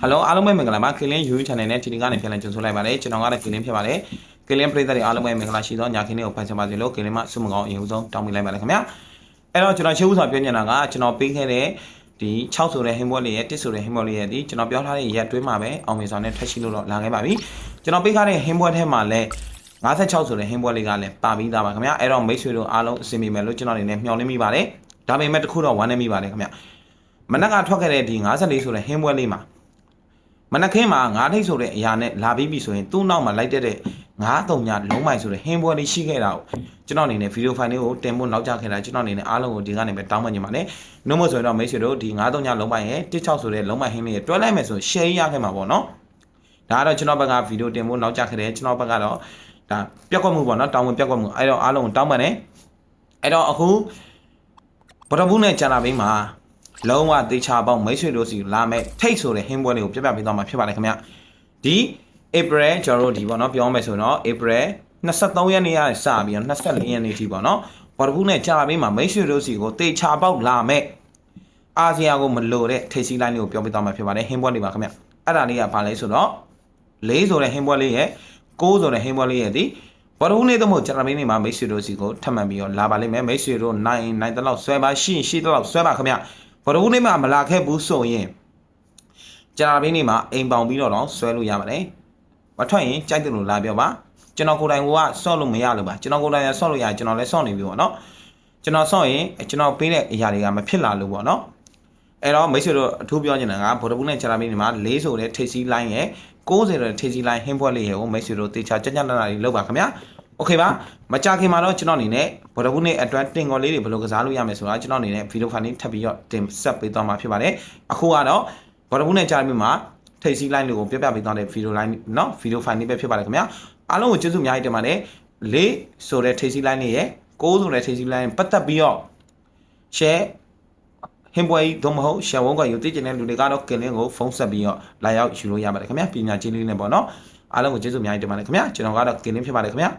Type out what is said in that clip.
ဟယ်လိုအားလုံးပဲမင်္ဂလာပါကလင်း YouTube channel နဲ့ဒီနေ့ကနေပြန်လည်ကြိုဆိုလိုက်ပါတယ်ကျွန်တော်ကလည်းကလင်းဖြစ်ပါတယ်ကလင်းပရိသတ်တွေအားလုံးပဲမင်္ဂလာရှိသောညခင်းလေးကိုဖန်ဆင်းပါစေလို့ကလင်းမဆုမကောင်းအရင်ဆုံးတောင်းပေးလိုက်ပါတယ်ခင်ဗျာအဲ့တော့ကျွန်တော်ရှေ့ဦးစွာပြောညင်တာကကျွန်တော်ပေးခဲ့တဲ့ဒီ6ဆိုတဲ့ဟင်းပွဲလေးရဲ့1ဆိုတဲ့ဟင်းပွဲလေးရဲ့ဒီကျွန်တော်ပြောထားတဲ့ရက်တွင်းမှာပဲအောင်မြင်ဆောင်နဲ့ထွက်ရှိလို့တော့လာခဲ့ပါပြီကျွန်တော်ပေးထားတဲ့ဟင်းပွဲထဲမှာလည်း56ဆိုတဲ့ဟင်းပွဲလေးကလည်းပါပြီးသားပါခင်ဗျာအဲ့တော့မိတ်ဆွေတို့အားလုံးအဆင်ပြေမယ်လို့ကျွန်တော်အနေနဲ့မျှော်လင့်မိပါတယ်ဒါပေမဲ့တခုတော့ဝမ်းနေမိပါတယ်ခင်ဗျာမနက်ကထွက်ခဲ့တဲ့ဒီ54ဆိုတဲ့ဟင်းပွဲလေးမှာ မနက်ခင်းမှာငါးထိတ်ဆိုတဲ့အရာနဲ့လာပြီးပြီဆိုရင်သူ့နောက်မှာလိုက်တက်တဲ့ငါးတုံညာလုံးမိုင်ဆိုတဲ့ဟင်းပွဲလေးရှိခဲ့တာကိုကျွန်တော်အနေနဲ့ဗီဒီယိုဖိုင်လေးကိုတင်ဖို့နောက်ကျခဲ့တာကျွန်တော်အနေနဲ့အားလုံးကိုဒီကနေပဲတောင်းပန်ချင်ပါတယ်။နှုတ်မဆိုရင်တော့မိတ်ဆွေတို့ဒီငါးတုံညာလုံးမိုင်ရဲ့16ဆိုတဲ့လုံးမိုင်ဟင်းလေးကိုတွဲလိုက်မယ်ဆိုရင် share ရခဲ့မှာပေါ့နော်။ဒါကတော့ကျွန်တော်ဘက်ကဗီဒီယိုတင်ဖို့နောက်ကျခဲ့တယ်ကျွန်တော်ဘက်ကတော့ဒါပြက်ကွက်မှုပေါ့နော်တောင်းဝင်ပြက်ကွက်မှုအဲ့တော့အားလုံးကိုတောင်းပန်တယ်။အဲ့တော့အခုဗဒဘူးနဲ့ကြာလာပြီးမှာ လုံးဝသေချာပေါက်မိတ်ဆွေတို့စီလာမဲ့ထိတ်ဆိုတဲ့ဟင်းပွဲလေးကိုပြပြပေးသွားမှာဖြစ်ပါတယ်ခင်ဗျဒီ April ကျွန်တော်တို့ဒီပေါ့နော်ပြောမယ်ဆိုရင်တော့ April 23ရက်နေ့ရစပြီးတော့24ရက်နေ့ထိပေါ့နော်ဘာတခုနဲ့ကြာပေးမှာမိတ်ဆွေတို့စီကိုသေချာပေါက်လာမဲ့အာဆီယံကိုမလိုတဲ့ထိတ်စီလိုင်းလေးကိုပြောပြသွားမှာဖြစ်ပါတယ်ဟင်းပွဲလေးပါခင်ဗျအဲ့ဒါလေးကဘာလဲဆိုတော့၄ဆိုတဲ့ဟင်းပွဲလေးရဲ့၉ဆိုတဲ့ဟင်းပွဲလေးရဲ့ဒီဘာလို့နေတော့မို့ကျွန်တော်မင်းနေမှာမိတ်ဆွေတို့စီကိုထပ်မံပြီးတော့လာပါလိမ့်မယ်မိတ်ဆွေတို့နိုင်နိုင်တလောက်ဆွဲပါရှိရှိတလောက်ဆွဲပါခင်ဗျ ဘာလို့နေမှာမလာခဲ့ဘူးဆိုရင်ကျွန်တော်မင်းနေမှာအိမ်ပေါင်ပြီးတော့တော့ဆွဲလို့ရပါတယ်မထွက်ရင်ကြိုက်တယ်လို့လာပြောပါကျွန်တော်ကိုယ်တိုင်ကဆော့လို့မရလို့ပါကျွန်တော်ကိုယ်တိုင်ဆော့လို့ရကျွန်တော်လည်းဆော့နေပြီပေါ့နော်ကျွန်တော်ဆော့ရင်ကျွန်တော်ပေးတဲ့အရာတွေကမဖြစ်လာလို့ပေါ့နော်အဲ့တော့မိတ်ဆွေတို့အထူးပြောချင်တာကဗော်ဒဘူးနဲ့ဂျာလာမင်းဒီမှာ၄ဆိုတဲ့ထိတ်စီလိုင်းရဲ့60တဲ့ထိတ်စီလိုင်းဟင်းဖွဲ့လေးရဲ့ကိုမိတ်ဆွေတို့တေချာကြကြနနာလေးလောက်ပါခင်ဗျာ โอเคပါမကြခင်မှာတော့ကျွန်တော်အနေနဲ့ဗော်ဒဘူးနဲ့အတွန်းတင်ကော်လေးတွေဘယ်လိုကစားလို့ရမယ်ဆိုတာကျွန်တော်အနေနဲ့ဗီဒီယိုဖိုင်လေးထပ်ပြီးတော့တင်ဆက်ပေးသွားမှာဖြစ်ပါတယ်အခုကတော့ဗော်ဒဘူးနဲ့ဂျာလာမင်းမှာထိတ်စီလိုင်းတွေကိုပြပြပေးသွားတဲ့ဗီဒီယိုလိုင်းเนาะဗီဒီယိုဖိုင်လေးပဲဖြစ်ပါတယ်ခင်ဗျာအားလုံးကိုကျေးဇူးအများကြီးတင်ပါတယ်၄ဆိုတဲ့ထိတ်စီလိုင်းလေးရဲ့6ဆိုတဲ့ထိတ်စီလိုင်းပတ်သက်ပြီးတော့ share ဟင်ပွဲကြီးသို့မဟုတ်ရှယ်ဝုန်းကယူသိကျင်တဲ့လူတွေကတော့ကင်လင်းကိုဖုန်းဆက်ပြီးတော့လာရောက်ယူလို့ရပါတယ်ခင်ဗျာပညာချင်းလေးနဲ့ပေါ့နော်အားလုံးကိုကျေးဇူးအများကြီးတင်ပါတယ်ခင်ဗျာကျွန်တော်ကတော့ကင်လင်းဖြစ်ပါတယ်ခင်ဗျာ